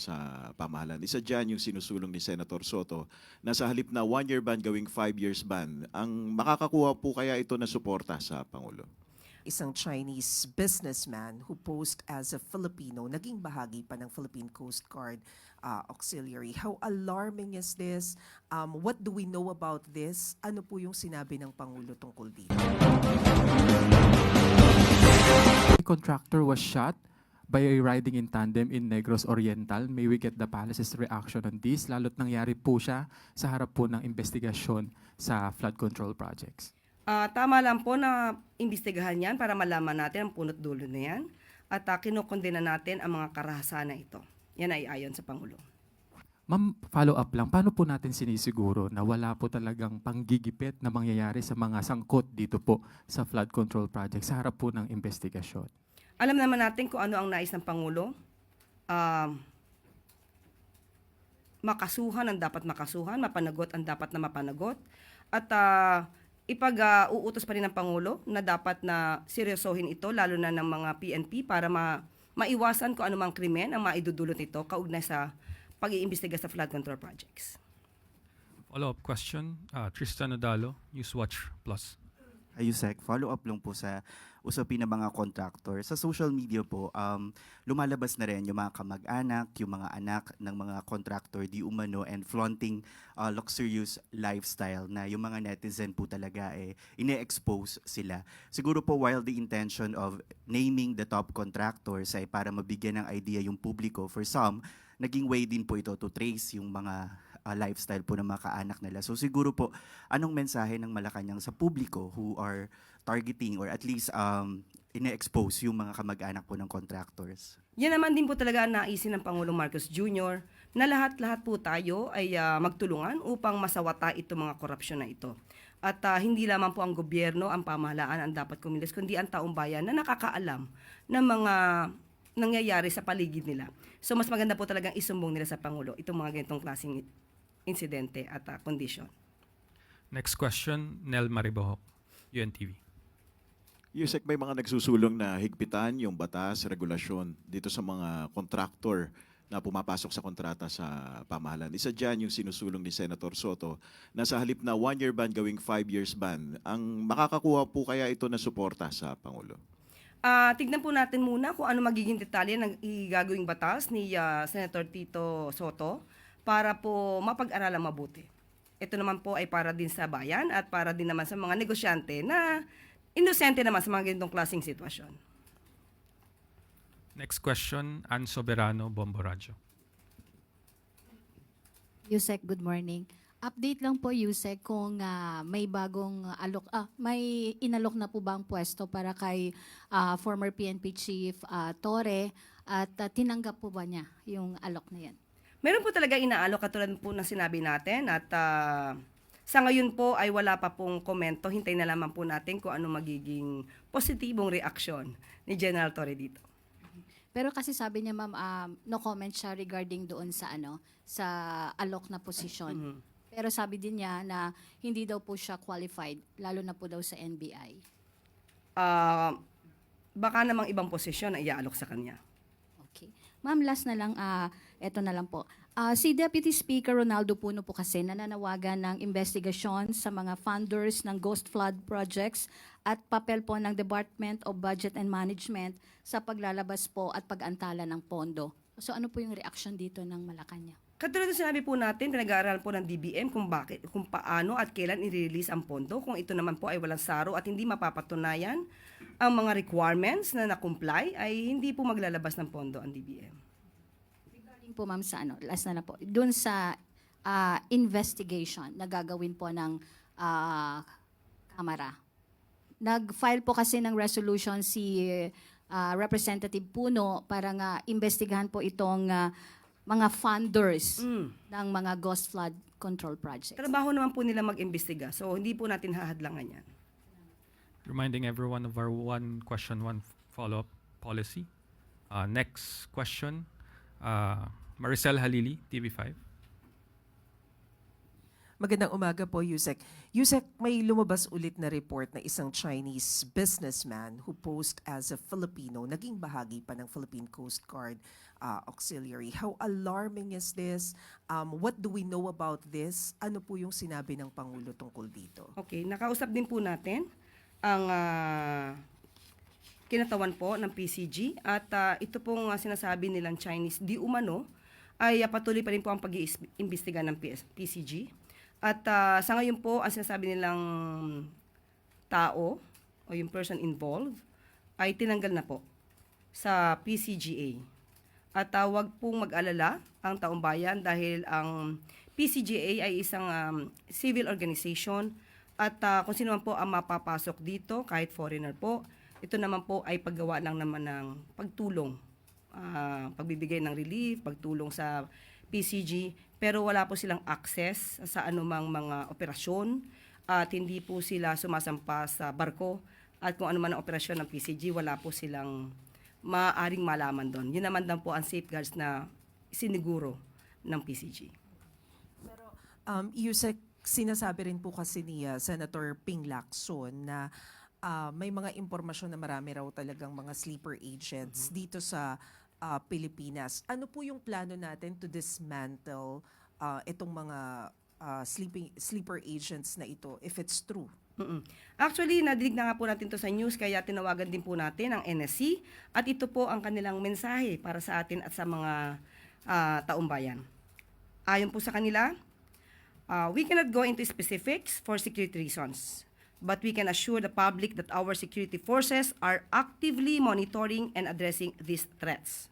sa pamahalaan. Isa dyan yung sinusulong ni Senator Soto na sa halip na one-year ban gawing five years ban, ang makakakuha po kaya ito na suporta sa Pangulo? isang Chinese businessman who posed as a Filipino, naging bahagi pa ng Philippine Coast Guard uh, Auxiliary. How alarming is this? Um, what do we know about this? Ano po yung sinabi ng Pangulo tungkol dito? The contractor was shot by riding in tandem in Negros Oriental. May we get the palace's reaction on this? Lalo't nangyari po siya sa harap po ng investigasyon sa flood control projects. Ah, tama lang po na imbestigahan yan para malaman natin ang punot dulo na yan. At uh, kinukondena natin ang mga karahasan na ito. Yan ay ayon sa Pangulo. Ma'am, follow up lang. Paano po natin sinisiguro na wala po talagang panggigipit na mangyayari sa mga sangkot dito po sa flood control project sa harap po ng investigasyon? Alam naman natin kung ano ang nais ng Pangulo. Um, makasuhan ang dapat makasuhan, mapanagot ang dapat na mapanagot. At uh, ipag-uutos pa rin ng Pangulo na dapat na seryosohin ito, lalo na ng mga PNP, para ma maiwasan kung anumang krimen ang maidudulot nito kaugnay sa pag-iimbestiga sa flood control projects. Follow-up question, uh, Tristan Odalo, Newswatch Plus. Ayusek, follow up lang po sa usapin ng mga contractor. Sa social media po, um, lumalabas na rin yung mga kamag-anak, yung mga anak ng mga contractor di umano and flaunting uh, luxurious lifestyle na yung mga netizen po talaga eh, ine-expose sila. Siguro po while the intention of naming the top contractors ay para mabigyan ng idea yung publiko, for some, naging way din po ito to trace yung mga uh, lifestyle po ng mga kaanak nila. So siguro po, anong mensahe ng Malacanang sa publiko who are targeting or at least um, ine-expose yung mga kamag-anak po ng contractors? Yan naman din po talaga ang naisin ng Pangulong Marcos Jr. na lahat-lahat po tayo ay ah, magtulungan upang masawata itong mga korupsyon na ito. At ah, hindi lamang po ang gobyerno, ang pamahalaan ang dapat kumilos, kundi ang taong bayan na nakakaalam ng mga nangyayari sa paligid nila. So mas maganda po talagang isumbong nila sa Pangulo itong mga ganitong klaseng insidente at ah, kondisyon. Next question, Nel Maribohok, UNTV. Yusek, may mga nagsusulong na higpitan yung batas, regulasyon dito sa mga contractor na pumapasok sa kontrata sa pamahalaan. Isa dyan yung sinusulong ni Senator Soto na sa halip na one-year ban gawing five years ban, ang makakakuha po kaya ito na suporta sa Pangulo? Ah, tignan po natin muna kung ano magiging detalye ng igagawing batas ni ah, Senator Tito Soto para po mapag-aralan mabuti. Ito naman po ay para din sa bayan at para din naman sa mga negosyante na inosente naman sa mga ganitong klaseng sitwasyon. Next question, Ann Soberano, Bombo Radyo. Yusek, good morning. Update lang po Yusek kung ah, may bagong alok ah may inalok na po ba ang pwesto para kay ah, former PNP chief ah, Torre at ah, tinanggap po ba niya yung alok na yan? Meron po talaga inaalok katulad po ng sinabi natin at ah, sa ngayon po ay wala pa pong komento. Hintay na lamang po natin kung ano magiging positibong reaksyon ni General Torre dito. Pero kasi sabi niya ma'am um, no comment siya regarding doon sa ano sa alok na posisyon. Mhm. Pero sabi din niya na hindi daw po siya qualified lalo na po daw sa NBI. Ah, baka namang ibang posisyon ang iaalok sa kanya. Okay. Ma'am, last na lang, ah, eto na lang po. Ah, si Deputy Speaker Ronaldo Puno po kasi nananawagan ng investigasyon sa mga funders ng Ghost Flood projects at papel po ng Department of Budget and Management sa paglalabas po at pag-antala ng pondo. So ano po yung reaction dito ng Malacanang? Katulad ng sinabi po natin, pinag-aaralan po ng DBM kung bakit, kung paano at kailan i-release ang pondo. Kung ito naman po ay walang saro at hindi mapapatunayan ang mga requirements na na-comply, ay hindi po maglalabas ng pondo ang DBM. Regarding po ma'am sa ano, last na lang po, dun sa ah, investigation na gagawin po ng ah, Kamara. Nag-file po kasi ng resolution si ah, Representative Puno para nga investigahan po itong ah, mga funders Mm. ng mga ghost flood control projects. Trabaho naman po nila mag-imbestiga, so hindi po natin hahadlangan yan. Reminding everyone of our one question, one follow-up policy. Uh, next question, uh, Maricel Halili, TV5. Magandang umaga po, Yusek. Yusek, may lumabas ulit na report na isang Chinese businessman who posed as a Filipino, naging bahagi pa ng Philippine Coast Guard uh, Auxiliary. How alarming is this? Um, what do we know about this? Ano po yung sinabi ng Pangulo tungkol dito? Okay, nakausap din po natin ang ah, kinatawan po ng PCG at ah, ito pong ah, sinasabi nilang Chinese di umano ay ah, patuloy pa rin po ang pag-iimbestiga ng PS PCG. At ah, sa ngayon po, ang sinasabi nilang tao o yung person involved ay tinanggal na po sa PCGA. At uh, wag pong mag-alala ang taong bayan dahil ang PCGA ay isang um, civil organization at uh, kung sino man po ang mapapasok dito, kahit foreigner po, ito naman po ay paggawa lang naman ng pagtulong, ah, pagbibigay ng relief, pagtulong sa PCG, pero wala po silang access sa anumang mga operasyon at hindi po sila sumasampa sa barko at kung ano man ang operasyon ng PCG, wala po silang maaaring malaman doon. Yun naman daw po ang safeguards na siniguro ng PCG. Um, Yusek, sinasabi rin po kasi ni uh, Senator Ping Lacson na uh, may mga impormasyon na marami raw talagang mga sleeper agents dito sa uh, Pilipinas. Ano po yung plano natin to dismantle uh, itong mga uh, sleeping sleeper agents na ito if it's true? Mm-mm. Actually, nadinig na nga po natin to sa news kaya tinawagan din po natin ang NSC at ito po ang kanilang mensahe para sa atin at sa mga ah, taong bayan. Ayon po sa kanila, uh, we cannot go into specifics for security reasons, but we can assure the public that our security forces are actively monitoring and addressing these threats.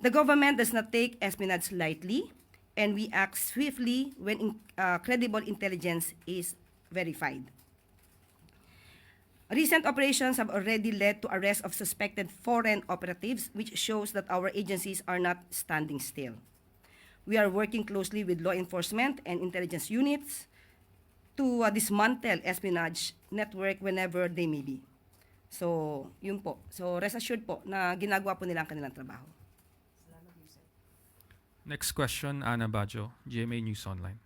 The government does not take espionage lightly, and we act swiftly when in, uh, credible intelligence is verified. Recent operations have already led to arrest of suspected foreign operatives, which shows that our agencies are not standing still. We are working closely with law enforcement and intelligence units to uh, dismantle espionage network whenever they may be. So, yun po. So, rest assured po na ginagawa po nila ang kanilang trabaho. Next question, Ana Bajo, GMA News Online.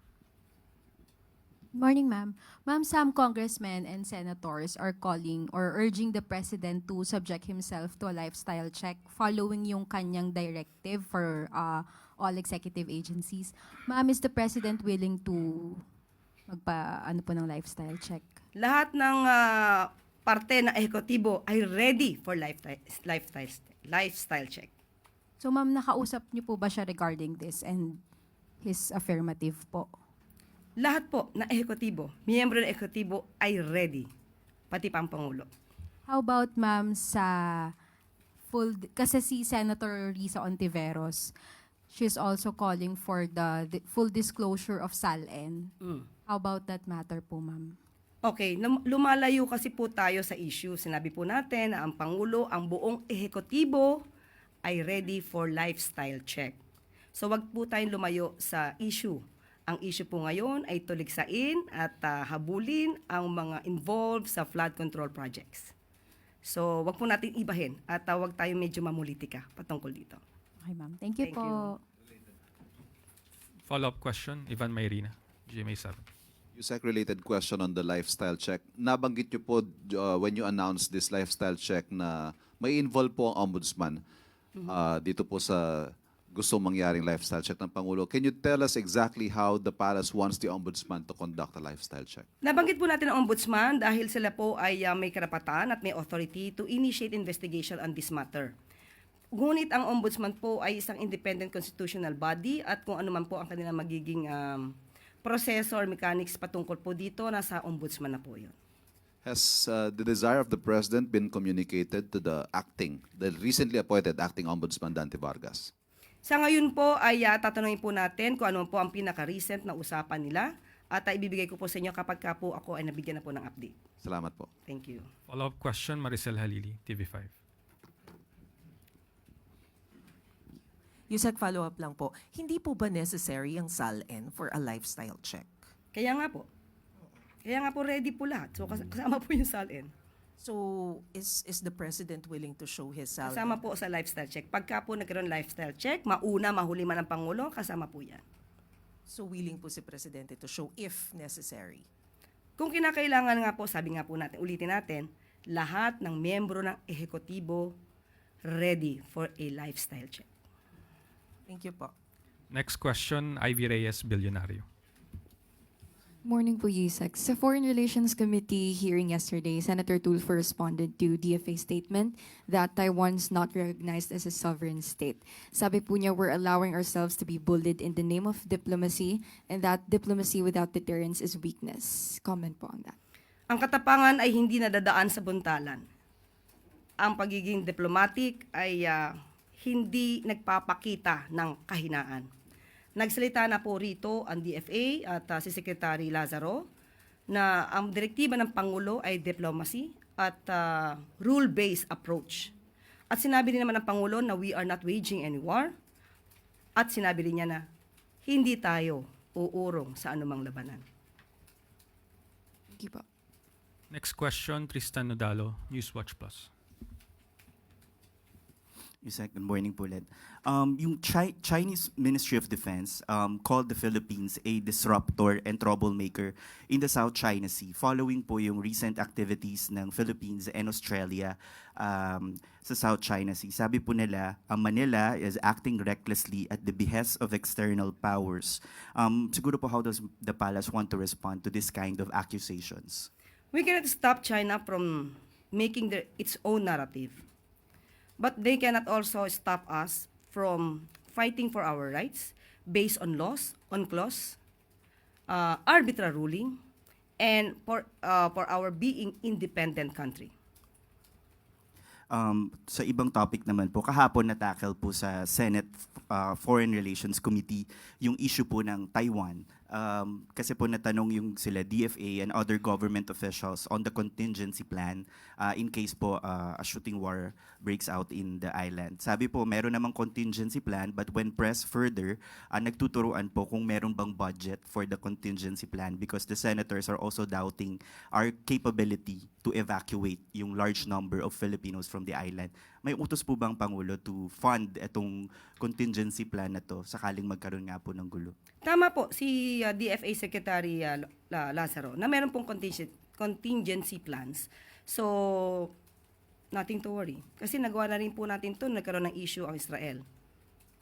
Morning, ma'am. Ma'am, some congressmen and senators are calling or urging the president to subject himself to a lifestyle check following yung kanyang directive for uh, all executive agencies. Ma'am, is the president willing to magpa ano po ng lifestyle check? Lahat ng ah, parte na ehekutibo ay ready for lifestyle, lifestyle, lifestyle check. So, ma'am, nakausap niyo po ba siya regarding this and his affirmative po? Lahat po na ehekutibo, miyembro ng ehekutibo ay ready. Pati pa ang Pangulo. How about ma'am sa full kasi si Senator Risa Ontiveros she's also calling for the, the full disclosure of SALN. Mm. How about that matter po ma'am? Okay, lumalayo kasi po tayo sa issue. Sinabi po natin na ang Pangulo, ang buong ehekutibo ay ready for lifestyle check. So wag po tayong lumayo sa issue. Ang issue po ngayon ay tuligsain at ah, habulin ang mga involved sa flood control projects. So wag po natin ibahin at uh, wag tayo medyo mamulitika patungkol dito. Okay ma'am. Thank you Thank po. you. Follow-up question, Ivan Mayrina, GMA 7. Yusek, related question on the lifestyle check. Nabanggit niyo po uh, when you announced this lifestyle check na may involve po ang ombudsman uh, dito po sa gusto mangyaring lifestyle check ng Pangulo. Can you tell us exactly how the palace wants the ombudsman to conduct a lifestyle check? Nabanggit po natin ang ombudsman dahil sila po ay ah, may karapatan at may authority to initiate investigation on this matter. Ngunit ang ombudsman po ay isang independent constitutional body at kung ano man po ang kanilang magiging um, proseso or mechanics patungkol po dito, nasa ombudsman na po yun. Has uh, the desire of the president been communicated to the acting, the recently appointed acting ombudsman Dante Vargas? Sa ngayon po ay uh, tatanungin po natin kung ano po ang pinaka-recent na usapan nila at uh, ibibigay ko po sa inyo kapag ka po ako ay nabigyan na po ng update. Salamat po. Thank you. Follow-up question, Maricel Halili, TV5. Yusek, follow-up lang po. Hindi po ba necessary ang SALN for a lifestyle check? Kaya nga po. Kaya nga po ready po lahat. So kas- kasama po yung SALN. So, is is the president willing to show his SALN? Kasama po sa lifestyle check. Pagka po nagkaroon lifestyle check, mauna, mahuli man ang Pangulo, kasama po yan. So willing po si Presidente to show if necessary. Kung kinakailangan nga po, sabi nga po natin, ulitin natin, lahat ng miyembro ng ehekutibo ready for a lifestyle check. Thank you po. Next question, Ivy Reyes, Billionario. Morning po, Yusek. Sa Foreign Relations Committee hearing yesterday, Senator Tulfo responded to DFA statement that Taiwan's not recognized as a sovereign state. Sabi po niya, we're allowing ourselves to be bullied in the name of diplomacy and that diplomacy without deterrence is weakness. Comment po on that. Ang katapangan ay hindi nadadaan sa buntalan. Ang pagiging diplomatic ay ah, hindi nagpapakita ng kahinaan. Nagsalita na po rito ang DFA at ah, si Secretary Lazaro na ang direktiba ng Pangulo ay diplomacy at ah, rule-based approach. At sinabi din naman ng Pangulo na we are not waging any war at sinabi rin niya na hindi tayo uurong sa anumang labanan. Thank you po. Next question, Tristan Nodalo, Newswatch Plus. Yusek, good morning po ulit. Um, yung Chi- Chinese Ministry of Defense um, called the Philippines a disruptor and troublemaker in the South China Sea following po yung recent activities ng Philippines and Australia um, sa South China Sea. Sabi po nila, ang Manila is acting recklessly at the behest of external powers. Um, siguro po how does the palace want to respond to this kind of accusations? We cannot stop China from making their, its own narrative. But they cannot also stop us from fighting for our rights based on laws, on clause, uh, arbitrary ruling, and for, uh, for our being independent country. Um, sa ibang topic naman po, kahapon na-tackle po sa Senate uh, Foreign Relations Committee yung issue po ng Taiwan. Um, kasi po natanong yung sila DFA and other government officials on the contingency plan uh, in case po uh, a shooting war breaks out in the island. Sabi po, meron namang contingency plan but when pressed further, uh, nagtuturuan po kung meron bang budget for the contingency plan because the senators are also doubting our capability to evacuate yung large number of Filipinos from the island. May utos po bang Pangulo to fund itong contingency plan na to sakaling magkaroon nga po ng gulo? Tama po si uh, DFA Secretary uh, La- Lazaro na meron pong contingent, contingency plans. So, nothing to worry. Kasi nagawa na rin po natin to nagkaroon ng issue ang Israel.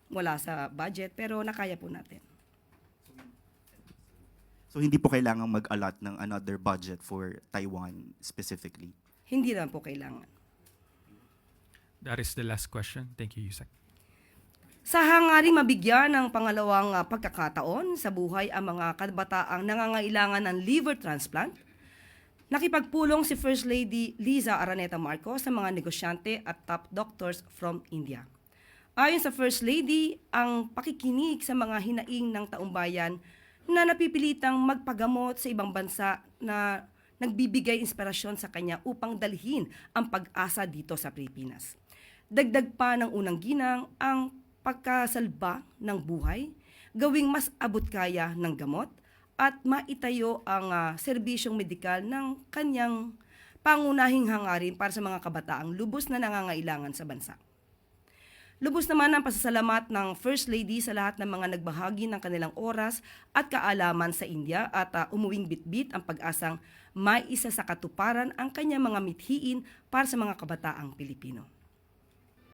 Wala sa budget pero nakaya po natin. So hindi po kailangang mag-allot ng another budget for Taiwan specifically. Hindi naman po kailangan. That is the last question. Thank you, Yusek. Sa hangaring mabigyan ng pangalawang ah, pagkakataon sa buhay ang mga kabataang nangangailangan ng liver transplant, nakipagpulong si First Lady Liza Araneta Marcos sa mga negosyante at top doctors from India. Ayon sa First Lady, ang pakikinig sa mga hinaing ng taumbayan na napipilitang magpagamot sa ibang bansa na nagbibigay inspirasyon sa kanya upang dalhin ang pag-asa dito sa Pilipinas. Dagdag pa ng unang ginang ang pagkasalba ng buhay, gawing mas abot kaya ng gamot, at maitayo ang ah, serbisyong medikal ng kanyang pangunahing hangarin para sa mga kabataang lubos na nangangailangan sa bansa. Lubos naman ang pasasalamat ng First Lady sa lahat ng mga nagbahagi ng kanilang oras at kaalaman sa India at ah, umuwing bitbit ang pag-asang may isa sa katuparan ang kanyang mga mithiin para sa mga kabataang Pilipino.